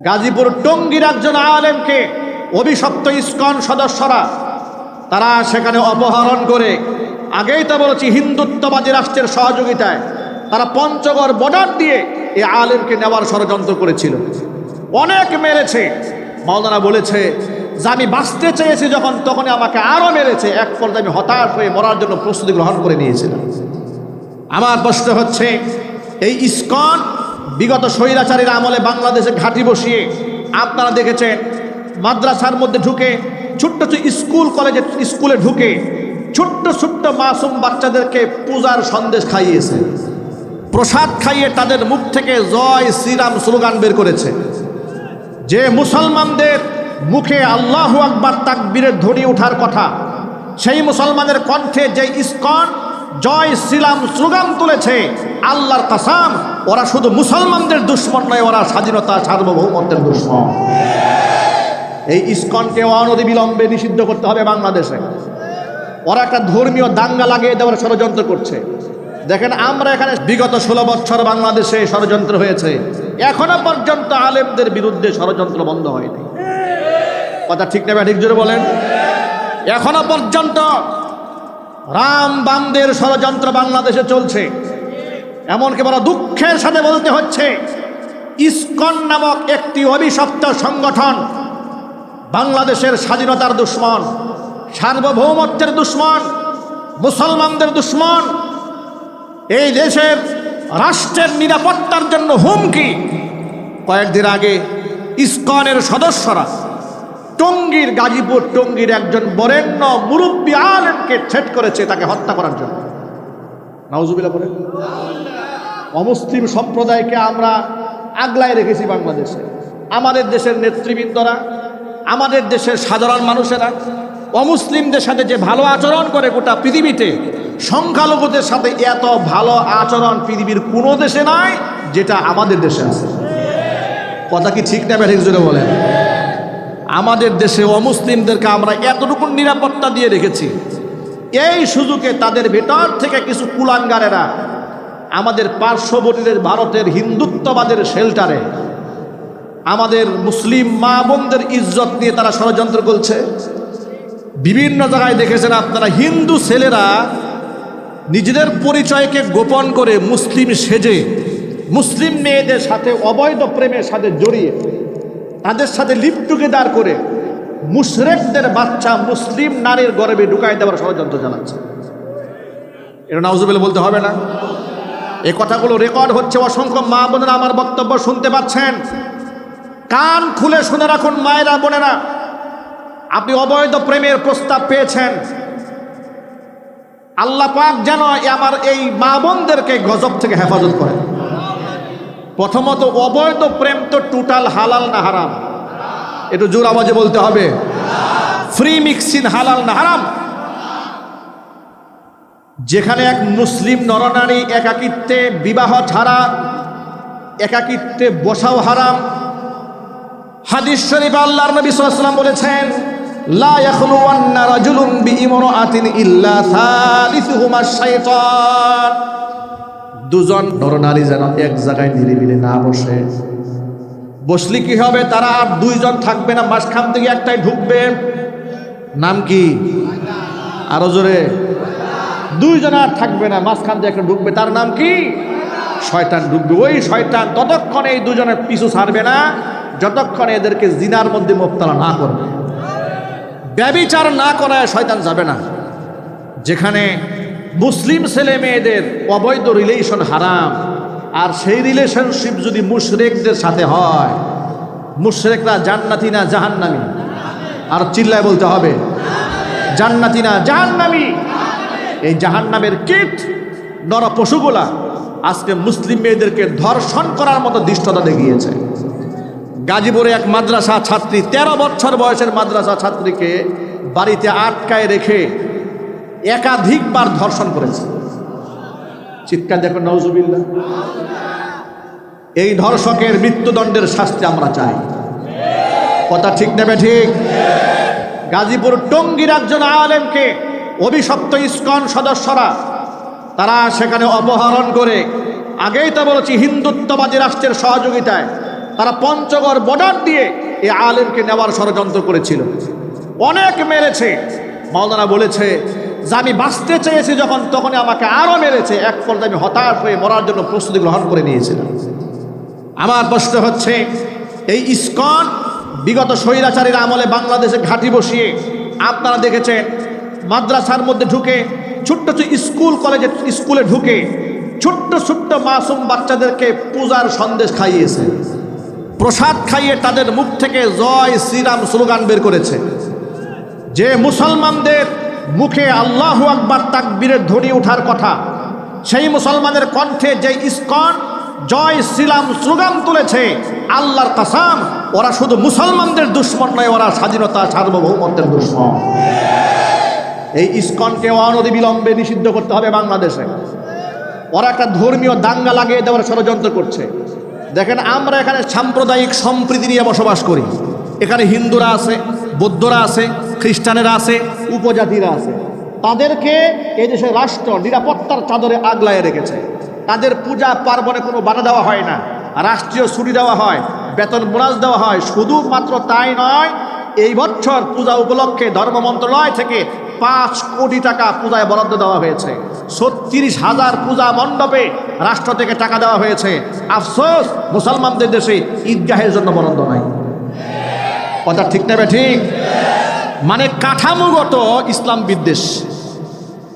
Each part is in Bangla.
গাজীপুর টঙ্গীর একজন আলেমকে অভিশপ্ত ইস্কন সদস্যরা, তারা সেখানে অপহরণ করে। আগেই তো বলেছি, হিন্দুত্ববাদী রাষ্ট্রের সহযোগিতায় তারা পঞ্চগড় বর্ডার দিয়ে এই আলেমকে নেওয়ার ষড়যন্ত্র করেছিল। অনেক মেরেছে। মাওলানা বলেছে, যে আমি বাঁচতে চেয়েছি যখন, তখনই আমাকে আরও মেরেছে। এক পর্যায়ে আমি হতাশ হয়ে মরার জন্য প্রস্তুতি গ্রহণ করে নিয়েছিলাম। আমার প্রশ্ন হচ্ছে, এই ইস্কন বিগত স্বৈরাচারীর আমলে বাংলাদেশে ঘাঁটি বসিয়ে আপনারা দেখেছেন, মাদ্রাসার মধ্যে ঢুকে, ছোট্ট ছোট স্কুল কলেজে স্কুলে ঢুকে ছোট্ট ছোট্ট মাসুম বাচ্চাদেরকে পূজার সন্দেশ খাইয়েছে। প্রসাদ খাইয়ে তাদের মুখ থেকে জয় শ্রীরাম স্লোগান বের করেছে। যে মুসলমানদের মুখে আল্লাহ আকবার তাকবীরের ধ্বনি ওঠার কথা, সেই মুসলমানের কণ্ঠে যে ইস্কন, জয় শ্রীরাম স্লোগান তুলেছে, আল্লাহর কাসাম ওরা শুধু মুসলমানদের দুশ্মন নয়, ওরা স্বাধীনতা, সার্বভৌমত্বের দুশ্মন। এই ইস্কনকে অনতি বিলম্বে নিষিদ্ধ করতে হবে বাংলাদেশে। ওরা একটা ধর্মীয় দাঙ্গা লাগিয়ে দেওয়ার ষড়যন্ত্র করছে। দেখেন, আমরা এখানে বিগত ষোলো বছর বাংলাদেশে ষড়যন্ত্র হয়েছে। এখনও পর্যন্ত আলেমদের বিরুদ্ধে ষড়যন্ত্র বন্ধ হয়নি। কথা ঠিক নেবে ঠিক জোরে বলেন। এখনও পর্যন্ত রাম বামদের ষড়যন্ত্র বাংলাদেশে চলছে। এমনকি বড় দুঃখের সাথে বলতে হচ্ছে, ইস্কন নামক একটি অভিশপ্ত সংগঠন বাংলাদেশের স্বাধীনতার দুশ্মন, সার্বভৌমত্বের দুশ্মন, মুসলমানদের দুশ্মন, এই দেশের রাষ্ট্রের নিরাপত্তার জন্য হুমকি। কয়েকদিন আগে ইস্কনের সদস্যরা টঙ্গীর গাজীপুর টঙ্গীর একজন বরেণ্য মুরব্বী আলেমকে ছেট করেছে তাকে হত্যা করার জন্য। নাউজুবিল্লাহ বলেন অমুসলিম সম্প্রদায়কে আমরা আগলায় রেখেছি বাংলাদেশে। আমাদের দেশের নেতৃবৃন্দরা, আমাদের দেশের সাধারণ মানুষেরা, অমুসলিমদের সাথে যে ভালো আচরণ করে গোটা পৃথিবীতে, সংখ্যালঘুদের সাথে এত ভালো আচরণ পৃথিবীর কোনো দেশে নাই, যেটা আমাদের দেশে আছে। কথা কি ঠিক না ব্যাঠিক জুড়ে বলেন? আমাদের দেশে অমুসলিমদেরকে আমরা এতটুকু নিরাপত্তা দিয়ে রেখেছি এই সুযোগে তাদের ভেতর থেকে কিছু কুলাঙ্গারেরা আমাদের পার্শ্ববর্তীদের ভারতের হিন্দুত্ববাদের শেল্টারে, আমাদের মুসলিম মা বোনদের ইজ্জত নিয়ে তারা ষড়যন্ত্র করছে। বিভিন্ন জায়গায় দেখেছেন আপনারা, হিন্দু ছেলেরা নিজেদের পরিচয়কে গোপন করে মুসলিম সেজে, মুসলিম মেয়েদের সাথে অবৈধ প্রেমের সাথে জড়িয়ে, তাদের সাথে লিপ টুগেদার করে মুশরেকদের বাচ্চা মুসলিম নারীর গর্বে ঢুকাই দেওয়ার ষড়যন্ত্র চালাচ্ছে। এটা নাউজুবিল বলতে হবে না। এই কথাগুলো রেকর্ড হচ্ছে। অসংখ্য মা বোনেরা আমার বক্তব্য শুনতে পাচ্ছেন। কান খুলে শুনে রাখুন মায়েরা, বোনেরা। আপনি অবৈধ প্রেমের প্রস্তাব পেয়েছেন। আল্লাহ পাক যেন আমার এই মা বোনদেরকে গজব থেকে হেফাজত করেন। প্রথমত, অবৈধ প্রেম তো টোটাল হালাল না হারাম। একটু জোর আওয়াজে বলতে হবে। ফ্রি মিক্সিং হালাল না হারাম যেখানে এক মুসলিম নরনারী একাকিত্বে বিবাহ ছাড়া, একাকিত্বে বসাও হারাম। হাদিস শরীফ আল্লাহর নবী সাল্লাল্লাহু বলেছেন, লা ইয়াখলুওয়ান্না রাজুলুন বিইমরাআতিন ইল্লা সালিসুহুমা শাইতান। দুজন নরনারী যেন এক জায়গায় নিরিবিলি না বসে। বসলে কি হবে? তারা আর দুইজন থাকবে না। মাঝখান থেকে একটাই ঢুকবে। নাম কি? আরও জোরে। দুইজন আর থাকবে না। মাঝখান থেকে একটা ঢুকবে। তার নাম কি? শয়তান ঢুকবে। ওই শয়তান ততক্ষণ এই দুজনের পিছু ছাড়বে না। যতক্ষণ এদেরকে জিনার মধ্যে মোক্তলা না করবে। ব্যবিচার না করায় শয়তান যাবে না। যেখানে মুসলিম ছেলে মেয়েদের অবৈধ রিলেশন হারাম। আর সেই রিলেশনশিপ যদি মুশরেকদের সাথে হয়, মুশরেকরা জান্নাতি না জাহান্নামি? আর চিল্লায় বলতে হবে, জান্নাতি না জাহান্নামি? এই জাহান্নামের কীট নর পশুগুলা আজকে মুসলিম মেয়েদেরকে ধর্ষণ করার মতো দৃষ্টতা দেখিয়েছে। গাজীপুরে এক মাদ্রাসা ছাত্রী ১৩ বছর বয়সের মাদ্রাসা ছাত্রীকে বাড়িতে আটকায় রেখে একাধিকবার ধর্ষণ করেছে। চিৎকার দেখো নজুবিল্লা এই ধর্ষকের মৃত্যুদণ্ডের শাস্তি আমরা চাই। কথা ঠিক নেবে ঠিক? গাজীপুর টঙ্গীর একজন আলেমকে অভিশপ্ত ইস্কন সদস্যরা, তারা সেখানে অপহরণ করে, আগেই তো বলেছি হিন্দুত্ববাদী রাষ্ট্রের সহযোগিতায় তারা পঞ্চগড় বর্ডার দিয়ে এই আলেমকে নেওয়ার ষড়যন্ত্র করেছিল। অনেক মেরেছে। মাওলানা বলেছে যে আমি বাঁচতে চেয়েছি যখন, তখনই আমাকে আরও মেরেছে। এক পর্যায়ে আমি হতাশ হয়ে মরার জন্য প্রস্তুতি গ্রহণ করে নিয়েছিলাম। আমার প্রশ্ন হচ্ছে, এই ইস্কন বিগত স্বৈরাচারীর আমলে বাংলাদেশে ঘাঁটি বসিয়ে আপনারা দেখেছেন, মাদ্রাসার মধ্যে ঢুকে, ছোট্ট ছোট স্কুল, কলেজে, স্কুলে ঢুকে ছোট্ট ছোট্ট মাসুম বাচ্চাদেরকে পূজার সন্দেশ খাইয়েছে। প্রসাদ খাইয়ে তাদের মুখ থেকে জয়, শ্রীরাম স্লোগান বের করেছে। যে মুসলমানদের মুখে আল্লাহ আকবার তাকবীরের ধ্বনি ওঠার কথা। সেই মুসলমানের কণ্ঠে যে ইস্কন, জয় শ্রীলাম স্লোগান তুলেছে, আল্লাহর কাসাম, ওরা শুধু মুসলমানদের দুশ্মন নয়, ওরা স্বাধীনতা, সার্বভৌমত্বের দুশ্মন। এই ইস্কনকে অনদি বিলম্বে নিষিদ্ধ করতে হবে বাংলাদেশে। ওরা একটা ধর্মীয় দাঙ্গা লাগিয়ে দেওয়ার ষড়যন্ত্র করছে। দেখেন, আমরা এখানে সাম্প্রদায়িক সম্প্রীতি নিয়ে বসবাস করি। এখানে হিন্দুরা আছে, বৌদ্ধরা আছে খ্রিস্টানেরা আছে, উপজাতিরা আছে। তাদেরকে এই দেশের রাষ্ট্র নিরাপত্তার চাদরে আগলায় রেখেছে। তাদের পূজা পার্বণে কোনো বাধা দেওয়া হয় না। রাষ্ট্রীয় ছুটি দেওয়া হয়, বেতন বোনাস দেওয়া হয়, শুধুমাত্র তাই নয়, এই বছর পূজা উপলক্ষে ধর্ম মন্ত্রণালয় থেকে পাঁচ কোটি টাকা পূজায় বরাদ্দ দেওয়া হয়েছে। ছত্রিশ হাজার পূজা মণ্ডপে রাষ্ট্র থেকে টাকা দেওয়া হয়েছে। আফসোস, মুসলমানদের দেশে ঈদগাহের জন্য বরাদ্দ নাই। কথা ঠিক নেবে ঠিক? মানে কাঠামোগত ইসলাম বিদ্বেষ।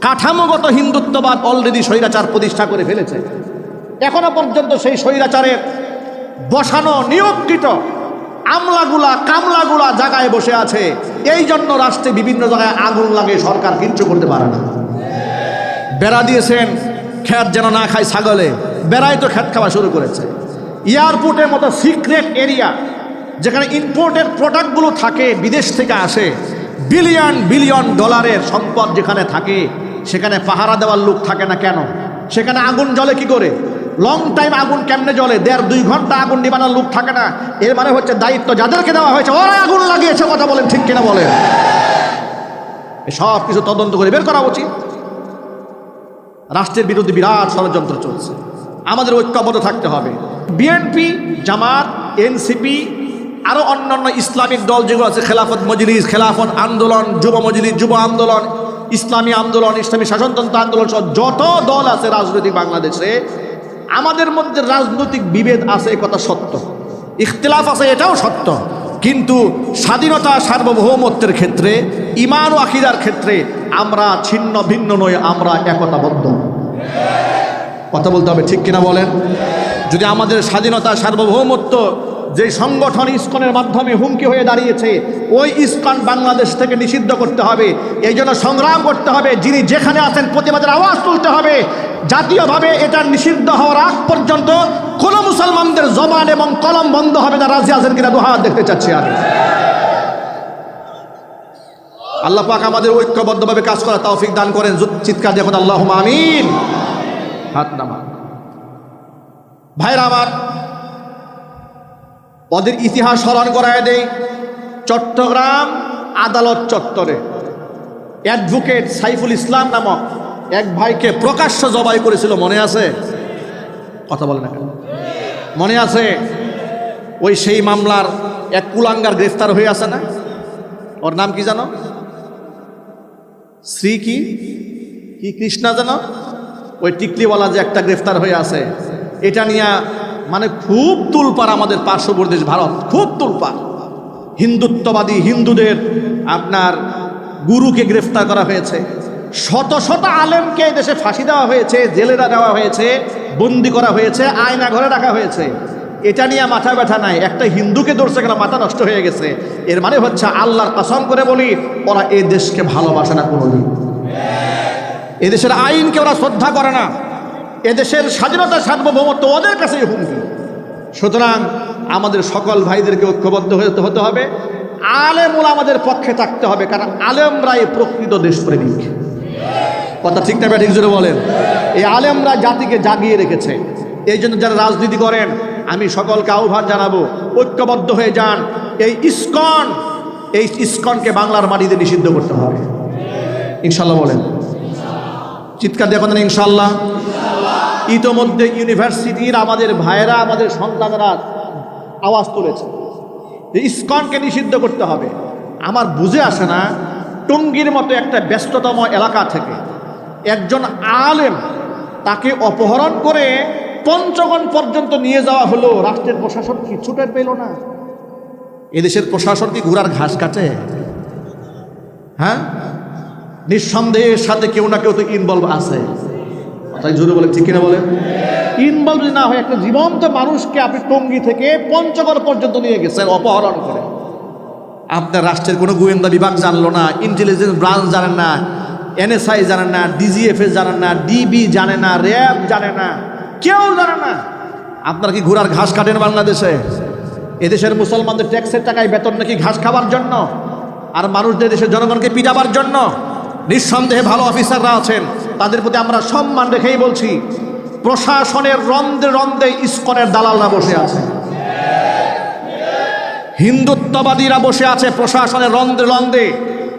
কাঠামোগত হিন্দুত্ববাদ অলরেডি স্বৈরাচার প্রতিষ্ঠা করে ফেলেছে। এখনও পর্যন্ত সেই স্বৈরাচারের বসানো, নিয়োগকৃত আমলাগুলা, কামলাগুলা জায়গায় বসে আছে। এই জন্য রাষ্ট্রে বিভিন্ন জায়গায় আগুন লাগে সরকার কিচ্ছু করতে পারে না। বেড়া দিয়েছেন খ্যাত যেন না খায় ছাগলে। বেড়াই তো খ্যাত খাওয়া শুরু করেছে। এয়ারপোর্টের মতো সিক্রেট এরিয়া যেখানে ইম্পোর্টেড প্রোডাক্টগুলো থাকে, বিদেশ থেকে আসে বিলিয়ন বিলিয়ন ডলারের সম্পদ যেখানে থাকে, সেখানে পাহারা দেওয়ার লোক থাকে না কেন? সেখানে আগুন জ্বলে কি করে? লং টাইম আগুন কেমনে জ্বলে? দেড়, দুই ঘণ্টা আগুন নিবানোর লোক থাকে না। এর মানে হচ্ছে দায়িত্ব যাদেরকে দেওয়া হয়েছে ওরা আগুন লাগিয়েছে, কথা বলেন ঠিক কিনা বলেন। সব কিছু তদন্ত করে বের করা উচিত। রাষ্ট্রের বিরুদ্ধে বিরাট ষড়যন্ত্র চলছে। আমাদের ঐক্যবদ্ধ থাকতে হবে। বিএনপি, জামাত, এনসিপি আরও অন্যান্য ইসলামিক দল যেগুলো আছে, খেলাফত মজলিস, খেলাফত আন্দোলন, যুব মজলিস, যুব আন্দোলন, ইসলামী আন্দোলন, ইসলামী শাসনতন্ত্র আন্দোলন সহ যত দল আছে রাজনৈতিক বাংলাদেশে, আমাদের মধ্যে রাজনৈতিক বিভেদ আছে কথা সত্য। ইখতিলাফ আছে, এটাও সত্য। কিন্তু স্বাধীনতা সার্বভৌমত্বের ক্ষেত্রে, ইমান ও আকিদার ক্ষেত্রে আমরা ছিন্ন, ভিন্ন নই, আমরা একতাবদ্ধ। কথা বলতে হবে, ঠিক কিনা বলেন? যদি আমাদের স্বাধীনতা সার্বভৌমত্ব যে সংগঠন ইস্কনের মাধ্যমে হুমকি হয়ে দাঁড়িয়েছে, ওই ইস্কন বাংলাদেশ থেকে নিষিদ্ধ করতে হবে। এই জন্য সংগ্রাম করতে হবে। যিনি যেখানে আছেন, প্রতিবাদের আওয়াজ তুলতে হবে। জাতীয়ভাবে এটা নিষিদ্ধ হওয়ার আগ পর্যন্ত কোনো মুসলমানদের জবান এবং কলম বন্ধ হবে না। রাজি আছেন কিনা? দুহাত দেখতে চাচ্ছি আমি। আল্লাহ পাক আমাদের ঐক্যবদ্ধভাবে কাজ করা তৌফিক দান করেন। চিৎকার দেখুন আল্লাহ আমিন। হাত নামা ভাইরা আমার ওদের ইতিহাস স্মরণ করায় দেই। চট্টগ্রাম আদালত চত্বরে। অ্যাডভোকেট সাইফুল ইসলাম নামক এক ভাইকে প্রকাশ্য জবাই করেছিল, মনে আছে? কথা বলে না মনে আছে? ওই সেই মামলার এক কুলাঙ্গার গ্রেফতার হয়ে আছে না? ওর নাম কি জানো? শ্রী কি? কি কৃষ্ণা জানো? ওই টিকলিওয়ালা যে একটা গ্রেফতার হয়ে আছে, এটা নিয়ে মানে খুব তুলপার আমাদের পার্শ্ববর্তী দেশ ভারত, খুব তুলপার হিন্দুত্ববাদী হিন্দুদের আপনার গুরুকে গ্রেফতার করা হয়েছে। শত শত আলেমকে দেশে ফাঁসি দেওয়া হয়েছে, জেলেরা দেওয়া হয়েছে, বন্দি করা হয়েছে, আয়না ঘরে রাখা হয়েছে। এটা নিয়ে মাথা ব্যথা নাই। একটা হিন্দুকে ধরছে কেন? মাথা নষ্ট হয়ে গেছে। এর মানে হচ্ছে আল্লাহর কসম করে বলি, ওরা এই দেশকে ভালোবাসে না কোনোদিন। এদেশের আইনকে ওরা শ্রদ্ধা করে না। এদেশের স্বাধীনতা, সার্বভৌমত্ব ওদের কাছেই হুমকি। সুতরাং আমাদের সকল ভাইদেরকে ঐক্যবদ্ধ হতে হতে হবে। আলেমুল আমাদের পক্ষে থাকতে হবে, কারণ আলেমরাই প্রকৃত দেশপ্রেমিক। কথা ঠিক না ঠিক জোরে বলেন। এই আলেমরা জাতিকে জাগিয়ে রেখেছে। এই জন্য যারা রাজনীতি করেন, আমি সকলকে আহ্বান জানাব, ঐক্যবদ্ধ হয়ে যান। এই ইস্কন, এই ইস্কনকে বাংলার মাটিতে নিষিদ্ধ করতে হবে। ইনশাল্লাহ বলেন। চিৎকার দিয়ে এখন ইনশাল্লাহ ইতোমধ্যে ইউনিভার্সিটির আমাদের ভাইয়েরা, আমাদের সন্তানরা আওয়াজ তুলেছে ইস্কনকে নিষিদ্ধ করতে হবে। আমার বুঝে আসে না, টঙ্গীর মতো একটা ব্যস্ততম এলাকা থেকে একজন আলেম তাকে অপহরণ করে পঞ্চগণ পর্যন্ত নিয়ে যাওয়া হলো। রাষ্ট্রের প্রশাসন কিছু টের পেল না? এদেশের প্রশাসন কি ঘোড়ার ঘাস কাটে হ্যাঁ? নিঃসন্দেহের সাথে কেউ না কেউ তো ইনভলভ আছে। তাই জোরে বলে ঠিক কিনা বলেন? ইনভলভ না হয় একটা জীবন্ত মানুষকে আপনি টঙ্গি থেকে পঞ্চগড় পর্যন্ত নিয়ে গেছেন অপহরণ করে। আপনার রাষ্ট্রের কোনো গোয়েন্দা বিভাগ জানলো না ইন্টেলিজেন্স ব্রাঞ্চ জানেন না এনএসআই জানেন না ডিজিএফএস জানেন না ডিবি জানে না র্যাব জানে না কেউ জানে না। আপনার কি ঘোড়ার ঘাস কাটেন বাংলাদেশে? এদেশের মুসলমানদের ট্যাক্সের টাকায় বেতন নাকি ঘাস খাবার জন্য? আর মানুষদের দেশের জনগণকে পিটাবার জন্য? নিঃসন্দেহে ভালো অফিসাররা আছেন। তাদের প্রতি আমরা সম্মান রেখেই বলছি, প্রশাসনের রন্ধে রন্ধে ইস্কনের দালালরা বসে আছে। হিন্দুত্ববাদীরা বসে আছে প্রশাসনের রন্ধে রন্ধে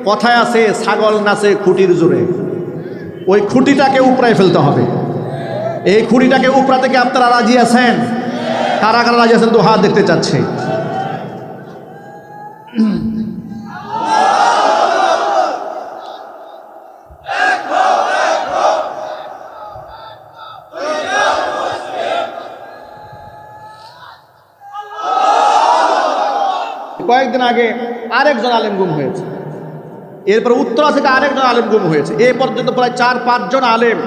কথায় আছে, ছাগল নাচে খুঁটির জোরে। ওই খুঁটিটাকে উপড়ায় ফেলতে হবে। এই খুঁটিটাকে উপড়া থেকে আপনারা রাজি আছেন? কারা কারা রাজি আছেন? তো হাত দেখতে চাচ্ছে কয়েকদিন আগে আরেকজন আলেম গুম হয়েছে। এরপর উত্তরা থেকে আরেকজন আলেম গুম হয়েছে। এ পর্যন্ত প্রায় চার, পাঁচজন আলেম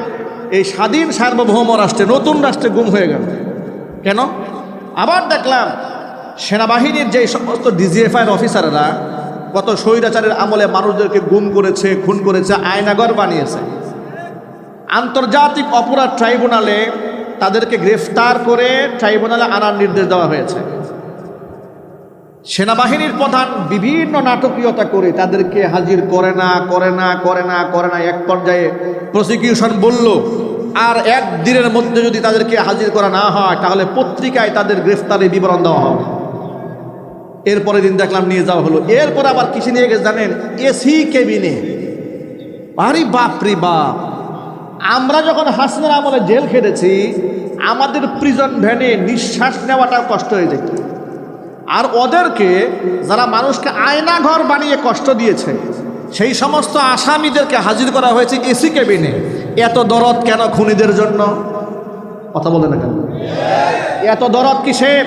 এই স্বাধীন সার্বভৌম রাষ্ট্রে, নতুন রাষ্ট্রে গুম হয়ে গেল। কেন? আবার দেখলাম সেনাবাহিনীর যে সমস্ত ডিজিএফআইয়ের অফিসাররা কত স্বৈরাচারের আমলে মানুষদেরকে গুম করেছে, খুন করেছে, আয়নাগর বানিয়েছে। আন্তর্জাতিক অপরাধ ট্রাইব্যুনালে তাদেরকে গ্রেফতার করে ট্রাইব্যুনালে আনার নির্দেশ দেওয়া হয়েছে। সেনাবাহিনীর প্রধান বিভিন্ন নাটকীয়তা করে তাদেরকে হাজির করে না করে না করে না করে না। এক পর্যায়ে প্রসিকিউশন বলল, আর এক দিনের মধ্যে যদি তাদেরকে হাজির করা না হয়, তাহলে পত্রিকায় তাদের গ্রেফতারের বিবরণ দেওয়া হবে। এরপরে দিন দেখলাম নিয়ে যাওয়া হলো। এরপর আবার কিসে নিয়ে গেছে জানেন? এসি কেবিনে। আরে বাপরে বাপ। আমরা যখন হাসনের আমলে জেল খেটেছি, আমাদের প্রিজন ভ্যানে নিঃশ্বাস নেওয়াটাও কষ্ট হয়ে যেত। আর ওদেরকে যারা মানুষকে আয়না ঘর বানিয়ে কষ্ট দিয়েছে, সেই সমস্ত আসামিদেরকে হাজির করা হয়েছে এসি কেবিনে। এত দরদ কেন খুনিদের জন্য? কথা বলে না কেন? এত দরদ কিসের?